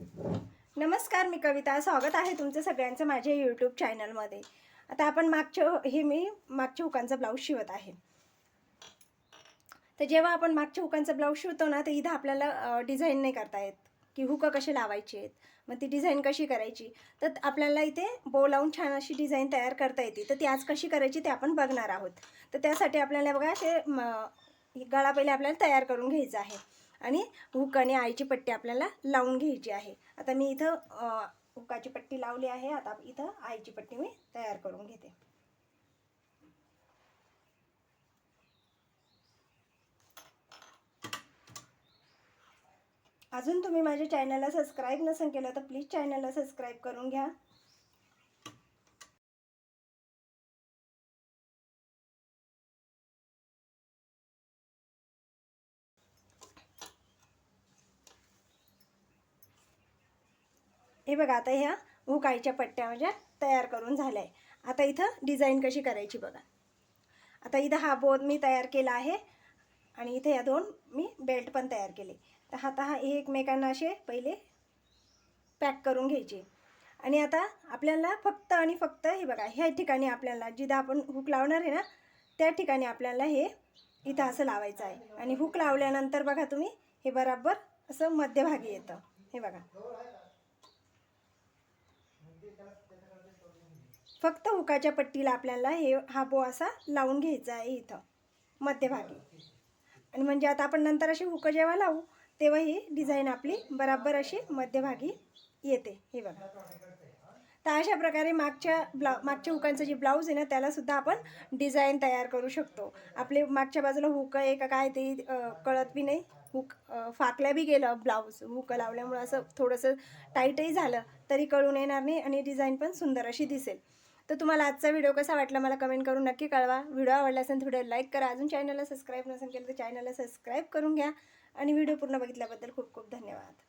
नमस्कार मी कविता. स्वागत आहे तुमचं सगळ्यांचं माझ्या यूट्यूब चॅनलमध्ये आता आपण मागच्या हे मी मागच्या हुकांचा ब्लाऊज शिवत आहे. तर जेव्हा आपण मागच्या हुकांचा ब्लाऊज शिवतो ना तर इथं आपल्याला डिझाईन नाही करता येत. की हुकं कसे लावायची आहेत मग ती डिझाईन कशी करायची? तर आपल्याला इथे बो लावून छान अशी डिझाईन तयार करता येते. तर ती आज कशी करायची ते आपण बघणार आहोत. तर त्यासाठी आपल्याला बघा असे गळा पहिले आपल्याला तयार करून घ्यायचा आहे. आणि हुक आणि आईची पट्टी आपल्याला लावून घ्यायची आहे. आता मी इथं हुकाची पट्टी लावली आहे. आता इथं आईची पट्टी मी तयार करून घेते. अजून तुम्ही माझ्या चॅनलला सबस्क्राईब नसेल केलं तर प्लीज चॅनलला सबस्क्राईब करून घ्या. हे बघा आता ह्या हुकाईच्या पट्ट्या माझ्या तयार करून झाल्या आहे आता इथं डिझाईन कशी करायची बघा. आता इथं हा बोध मी तयार केला आहे आणि इथे या दोन मी बेल्ट पण तयार केले. तर आता हा हे एकमेकांना असे पहिले पॅक करून घ्यायचे. आणि आता आपल्याला फक्त आणि फक्त हे बघा ह्या ठिकाणी आपल्याला जिथं आपण हुक लावणार आहे ना त्या ठिकाणी आपल्याला हे इथं असं लावायचं आहे. आणि हुक लावल्यानंतर बघा तुम्ही हे बराबर असं मध्यभागी येतं. हे बघा. फक्त हुकाच्या पट्टीला आपल्याला हे हा बो असा लावून घ्यायचा आहे इथं मध्यभागी. आणि म्हणजे आता आपण नंतर अशी हुकं जेव्हा लावू तेव्हा ही डिझाईन आपली बराबर अशी मध्यभागी येते. हे बघा. तर अशा प्रकारे मागच्या ब्ला मागच्या हुकांचं जे ब्लाऊज आहे ना त्यालासुद्धा आपण डिझाईन तयार करू शकतो. आपले मागच्या बाजूला हुक आहे का काय ते कळत बी नाही. हुक फाकल्या बी गेलं ब्लाऊज. हुकं लावल्यामुळं असं थोडंसं टाईटही झालं तरी कळून येणार नाही आणि डिझाईन पण सुंदर अशी दिसेल. तर तुम्हाला आजचा व्हिडिओ कसा वाटला मला कमेंट करून नक्की कळवा. व्हिडिओ आवडला असेल तर व्हिडिओ लाईक करा. अजून चॅनलला सबस्क्राईब नसेल केलं तर चॅनलला सबस्क्राईब करून घ्या. आणि व्हिडिओ पूर्ण बघितल्याबद्दल खूप खूप धन्यवाद.